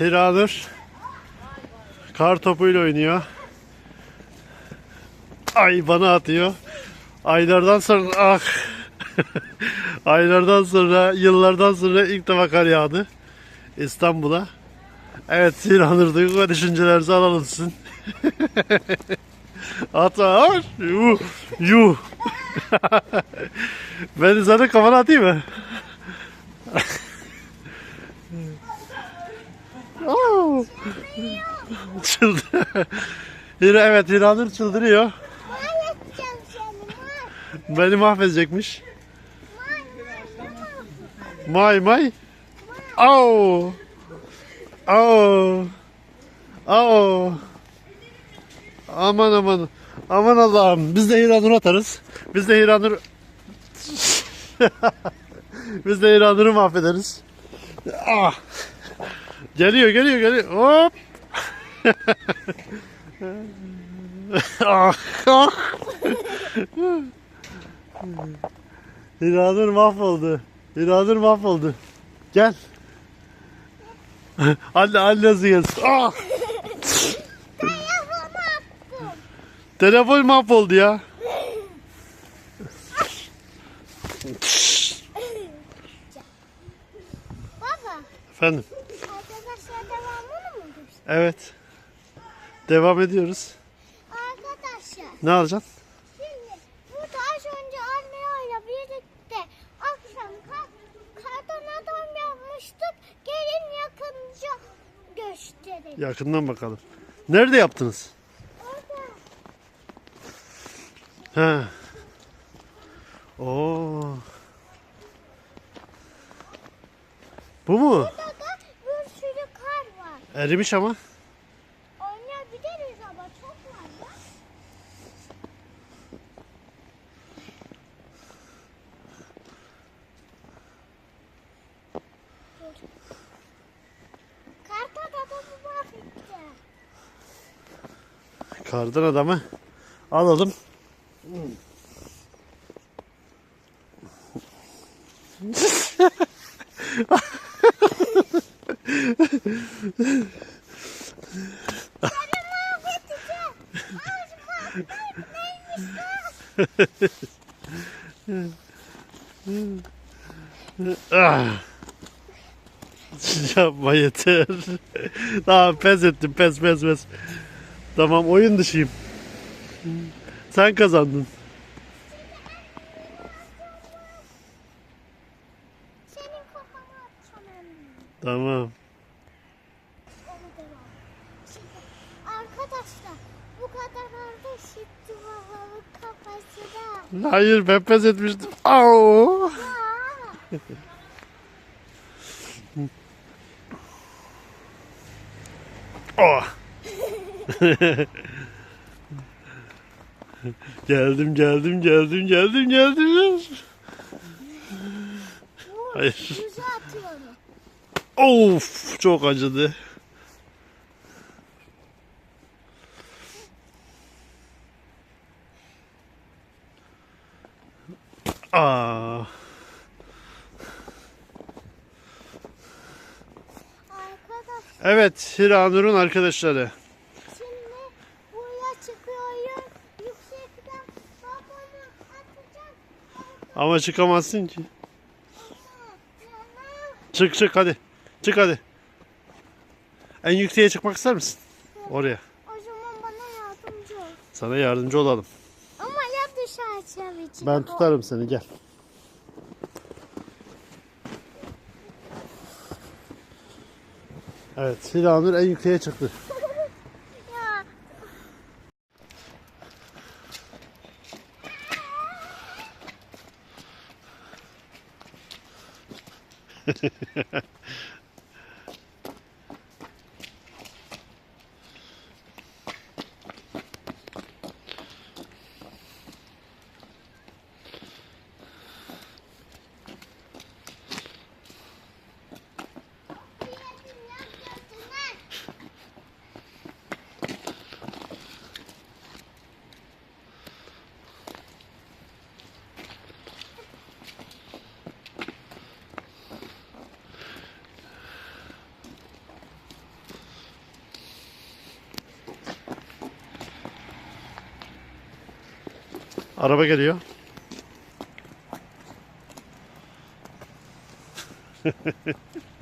Hiranur kar topuyla oynuyor. Ay bana atıyor. Aylardan sonra ah aylardan sonra yıllardan sonra ilk defa kar yağdı İstanbul'a. Evet Hiranur duygu ve düşüncelerinizi alalım sizin. Atar. Yuh. Yuh. ben sana kafana atayım mı? Oo. Çıldı. Hira, evet Hiranur çıldırıyor. Beni mahvedecekmiş. May may. Au. Au. Au. Aman aman. Aman Allah'ım. Biz de Hiranur atarız. Biz de Hiranur Biz de Hiranur'u mahvederiz. Ah. Geliyor geliyor geliyor. Hop. ah, ah. Hiranur mahvoldu. Hiranur mahvoldu. Gel. anne anne nasıl gelsin? Ah! Telefon mahvoldu ya. Baba Efendim. arkadaşlar devamını mı göster? Evet. Devam ediyoruz. Arkadaşlar Ne alacaksın? şimdi burada az önce anneyle birlikte akşam kar, kardan adam yapmıştık. Gelin yakınca gösterelim. Yakından bakalım. Nerede yaptınız? Orada Ha. Oo. Bu mu? burada da bir sürü kar var. Erimiş ama. Oynayabiliriz ama çok var ya. Kartal adamı mahvetti. Kardan adamı alalım. Ah. Yapma yeter. Tamam pes ettim pes pes pes. Tamam oyun dışıyım. Sen kazandın. Tamam. Onu devam. Şimdi arkadaşlar bu kadar oldu şimdi babanın kafasına. Hayır ben pes etmiştim. Au. Oh. geldim geldim geldim geldim geldim. Hayır. Of çok acıdı. Aa. Evet Hiranur'un arkadaşları. şimdi buraya çıkıyorum. Yüksekten babamı atacağım. Ama çıkamazsın ki. Çık çık hadi. Çık hadi. En yükseğe çıkmak ister misin? Oraya. o zaman bana yardımcı ol. Sana yardımcı olalım açacağım içine. Ben tutarım seni gel. Evet Hilanur en yükseğe çıktı. Araba geliyor.